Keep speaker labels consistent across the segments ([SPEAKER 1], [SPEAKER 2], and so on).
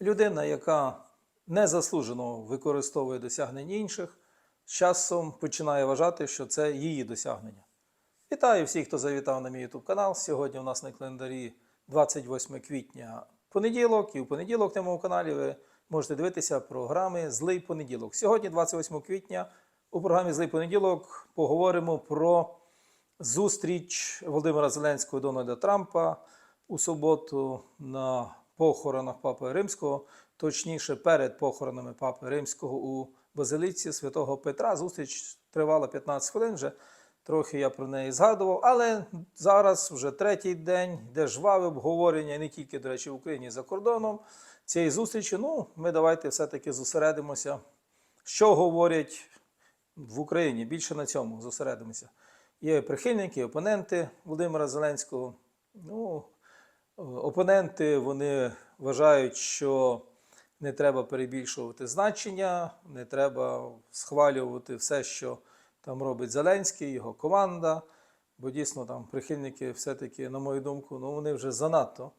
[SPEAKER 1] людина, яка незаслужено використовує досягнення інших, з часом починає вважати, що це її досягнення. Вітаю всіх, хто завітав на мій YouTube канал. Сьогодні у нас на календарі 28 квітня понеділок, і у понеділок на моєму каналі ви можете дивитися програми Злий понеділок. Сьогодні, 28 квітня, у програмі Злий понеділок поговоримо про зустріч Володимира Зеленського і Дональда Трампа у суботу на похоронах Папи Римського, точніше, перед похоронами Папи Римського у Базилиці Святого Петра. Зустріч тривала 15 хвилин. Вже трохи я про неї згадував. Але зараз вже третій день, де жваве обговорення, не тільки, до речі, в Україні за кордоном цієї зустрічі. Ну, ми давайте все-таки зосередимося, що говорять в Україні. Більше на цьому зосередимося. Є прихильники, опоненти Володимира Зеленського. Ну, опоненти вони вважають, що не треба перебільшувати значення, не треба схвалювати все, що там робить Зеленський, його команда. Бо дійсно там прихильники, все-таки, на мою думку, ну вони вже занадто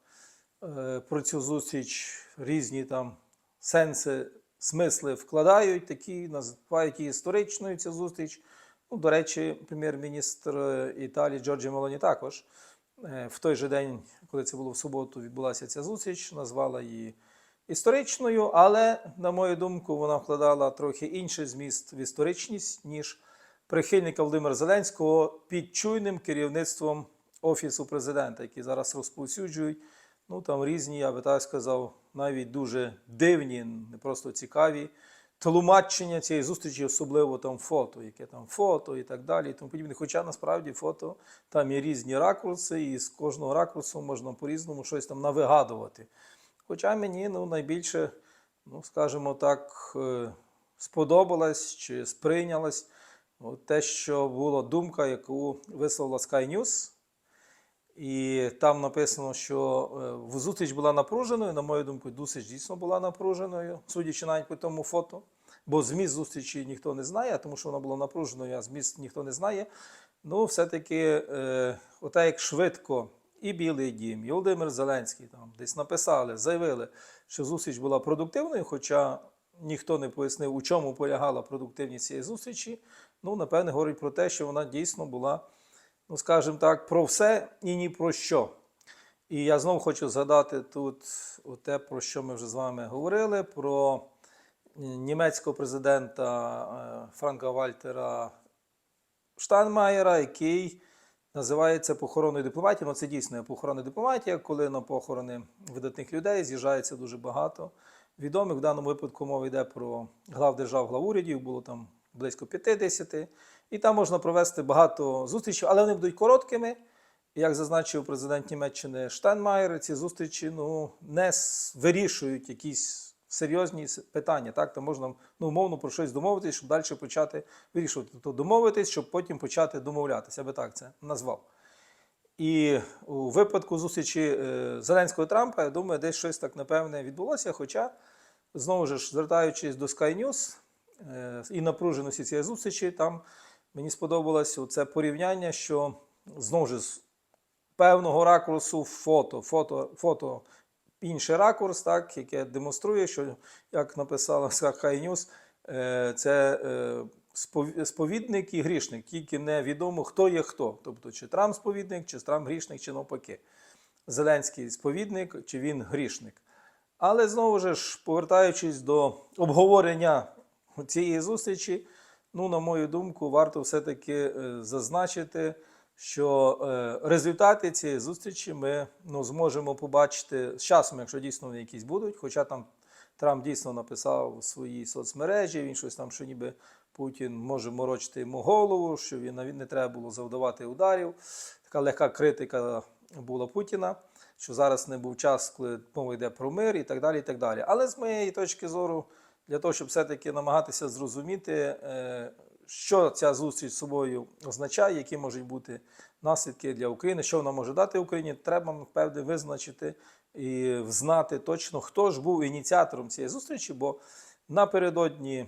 [SPEAKER 1] е, про цю зустріч різні там сенси, смисли вкладають, такі називають її історичною цю зустріч. Ну, до речі, прем'єр-міністр Італії Джорджі Мелоні також е, в той же день, коли це було в суботу, відбулася ця зустріч, назвала її історичною, але, на мою думку, вона вкладала трохи інший зміст в історичність, ніж прихильника Володимира Зеленського під чуйним керівництвом Офісу президента, які зараз розповсюджують. Ну там різні, я би так сказав, навіть дуже дивні, не просто цікаві тлумачення цієї зустрічі, особливо там фото, яке там фото і так далі. і Тому подібне. Хоча насправді фото там є різні ракурси, і з кожного ракурсу можна по-різному щось там навигадувати. Хоча мені ну, найбільше, ну, скажімо так, е, сподобалось чи сприйнялось те, що була думка, яку висловила Sky News. І там написано, що е, зустріч була напруженою. На мою думку, зустріч дійсно була напруженою, судячи навіть по тому фото. Бо зміст зустрічі ніхто не знає, тому що вона була напруженою, а зміст ніхто не знає. Ну, все-таки, е, ота як швидко і Білий Дім, і Володимир Зеленський там десь написали, заявили, що зустріч була продуктивною, хоча ніхто не пояснив, у чому полягала продуктивність цієї зустрічі. Ну, напевне, говорить про те, що вона дійсно була, ну, скажімо так, про все і ні про що. І я знову хочу згадати тут те, про що ми вже з вами говорили, про німецького президента е, Франка Вальтера Штайнмаєра, який називається похоронною дипломатією. Ну, це дійсно похоронна дипломатія, коли на похорони видатних людей з'їжджається дуже багато відомих. В даному випадку мова йде про глав держав, глав урядів, було там близько 50. І там можна провести багато зустрічей, але вони будуть короткими. Як зазначив президент Німеччини Штайнмаєр, ці зустрічі ну, не вирішують якісь серйозні питання. Так, там можна ну, умовно про щось домовитись, щоб далі почати вирішувати. Тобто домовитись, щоб потім почати домовлятися. Я би так це назвав. І у випадку зустрічі е, Зеленського Трампа, я думаю, десь щось так напевне відбулося. Хоча, знову ж звертаючись до Sky News е, і напруженості цієї зустрічі, там мені сподобалось це порівняння, що знову ж з певного ракурсу фото, фото, фото інший ракурс, так, яке демонструє, що, як написала Sky News, е, це е, сповідник і грішник, тільки невідомо, хто є хто. Тобто, чи Трамп сповідник, чи Трамп грішник, чи навпаки. Зеленський сповідник, чи він грішник. Але знову ж, повертаючись до обговорення цієї зустрічі, ну, на мою думку, варто все-таки е, зазначити, що е, результати цієї зустрічі ми ну, зможемо побачити з часом, якщо дійсно вони якісь будуть. Хоча там Трамп дійсно написав у своїй соцмережі, він щось там, що ніби Путін може морочити йому голову, що він навіть не треба було завдавати ударів. Така легка критика була Путіна, що зараз не був час, коли мова йде про мир і так далі. і так далі. Але з моєї точки зору, для того, щоб все-таки намагатися зрозуміти, е, що ця зустріч з собою означає, які можуть бути наслідки для України, що вона може дати Україні, треба напевне визначити і знати точно, хто ж був ініціатором цієї зустрічі, бо напередодні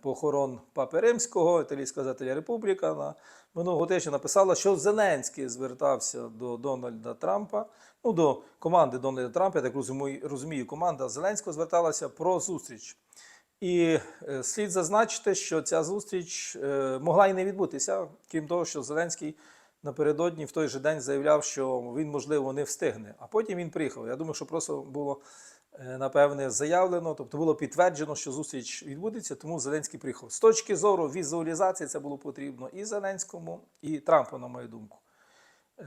[SPEAKER 1] похорон Папи Римського, італійська газета Республіка на минулого тижня написала, що Зеленський звертався до Дональда Трампа, ну до команди Дональда Трампа, я так розумію, команда Зеленського зверталася про зустріч. І е, слід зазначити, що ця зустріч е, могла і не відбутися, крім того, що Зеленський напередодні в той же день заявляв, що він, можливо, не встигне. А потім він приїхав. Я думаю, що просто було е, напевне заявлено, тобто було підтверджено, що зустріч відбудеться, тому Зеленський приїхав. З точки зору візуалізації це було потрібно і Зеленському, і Трампу, на мою думку.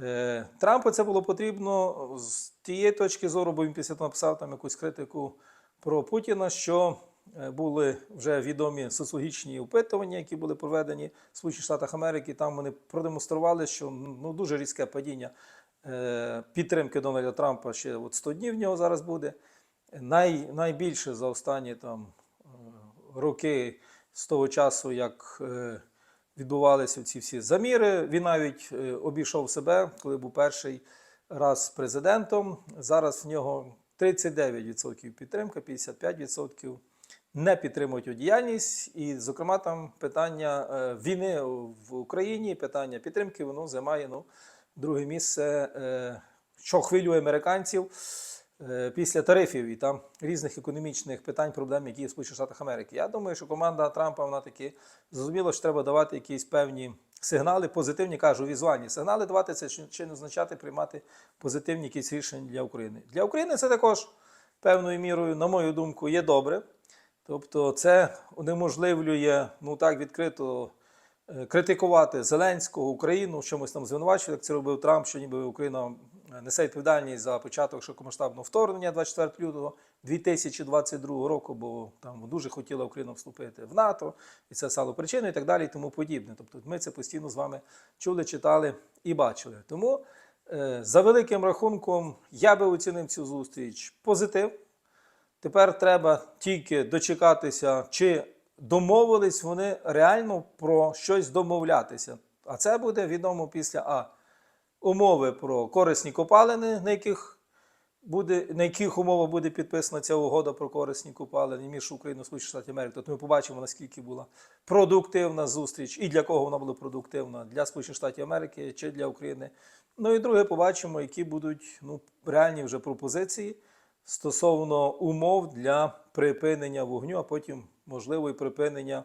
[SPEAKER 1] Е, Трампу це було потрібно з тієї точки зору, бо він після того написав там якусь критику про Путіна, що е, були вже відомі соціологічні опитування, які були проведені в Сполучених Штатах Америки. Там вони продемонстрували, що ну, дуже різке падіння е, підтримки Дональда Трампа ще от 100 днів в нього зараз буде. Най, найбільше за останні там е, роки з того часу, як е, відбувалися ці всі заміри. Він навіть е, обійшов себе, коли був перший раз президентом. Зараз в нього 39% підтримка, 55% не підтримують його діяльність. І, зокрема, там питання війни в Україні, питання підтримки, воно займає ну, друге місце, що хвилює американців після тарифів і там різних економічних питань, проблем, які є в Сполучених Штатах Америки. Я думаю, що команда Трампа вона таки зрозуміла, що треба давати якісь певні сигнали, позитивні, кажу, візуальні сигнали давати це чи- не означати приймати позитивні якісь рішення для України. Для України це також певною мірою, на мою думку, є добре. Тобто, це унеможливлює ну так відкрито е, критикувати Зеленського, Україну, чомусь там звинувачувати, як це робив Трамп, що ніби Україна е, несе відповідальність за початок широкомасштабного вторгнення 24 лютого 2022 року, бо там дуже хотіла Україна вступити в НАТО, і це стало причиною і так далі, і тому подібне. Тобто, ми це постійно з вами чули, читали і бачили. Тому е, за великим рахунком я би оцінив цю зустріч позитив. Тепер треба тільки дочекатися, чи домовились вони реально про щось домовлятися. А це буде відомо після А. Умови про корисні копалини, на яких буде, на яких умовах буде підписана ця угода про корисні копалини між Україною і Штатів Америки. Тобто ми побачимо, наскільки була продуктивна зустріч і для кого вона була продуктивна для Сполучених Штатів Америки чи для України. Ну і друге, побачимо, які будуть ну, реальні вже пропозиції стосовно умов для припинення вогню, а потім можливо і припинення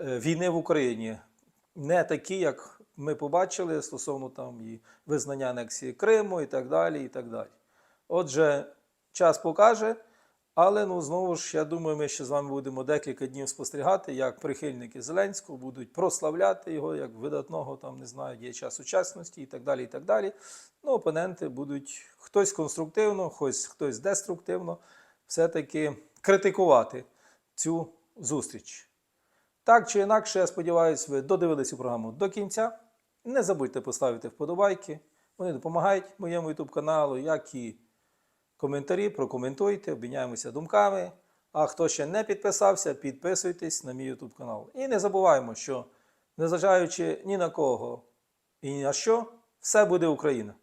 [SPEAKER 1] е, війни в Україні. Не такі, як ми побачили стосовно там і визнання анексії Криму і так далі. і так далі. Отже, час покаже, але ну знову ж я думаю, ми ще з вами будемо декілька днів спостерігати, як прихильники Зеленського будуть прославляти його як видатного там не знаю, діяча сучасності і так далі. і так далі. Ну, опоненти будуть хтось конструктивно, хтось, хтось деструктивно все-таки критикувати цю зустріч. Так чи інакше, я сподіваюся, ви додивились цю програму до кінця. Не забудьте поставити вподобайки. Вони допомагають моєму YouTube каналу, як і коментарі, прокоментуйте, обміняємося думками. А хто ще не підписався, підписуйтесь на мій YouTube канал. І не забуваємо, що незважаючи ні на кого і ні на що, все буде Україна.